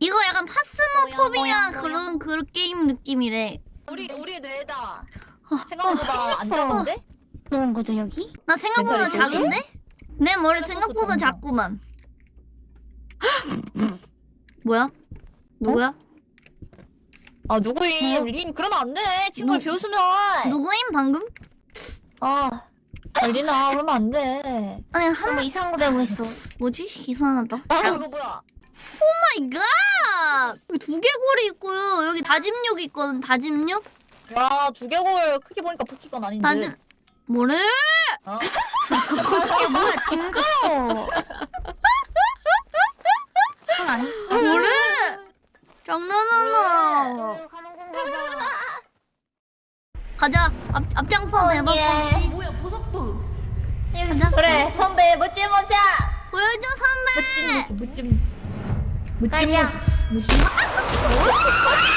이거 약간 파스모포비아 뭐야. 그런 그 게임 느낌이래. 우리 우리 뇌다 어, 생각보다 안 생겼어. 작은데? 넣은 거죠 여기? 나 생각보다 이거지? 작은데? 내 머리 생각보다 작구만. 뭐야? 누구야? 아 누구임? 어? 린 그러면 안 돼. 친구를 누- 비웃으면. 누구임 방금? 아 아, 린아 그러면 안 돼. 아니 한 너무 이상한 거 있어. 뭐지? 이상하다. 아 이거 뭐야? 마이 갓! 여기 두개골이 있고요. 여기 다짐육 있거든. 다짐육? 야 두개골 크게 보니까 붓기건 아닌데. 다짐 뭐래? 어? 야 뭐야 징그러워. 그건 아니. 뭐래? 장난하나? 가자. 앞 앞장서 대박 예. 방시. 뭐야 보석도 가자. 그래 선배 멋진 모습. 보여줘 선배. 멋진 모습 멋진. 멋진 가자. 모습. 멋진. 我不管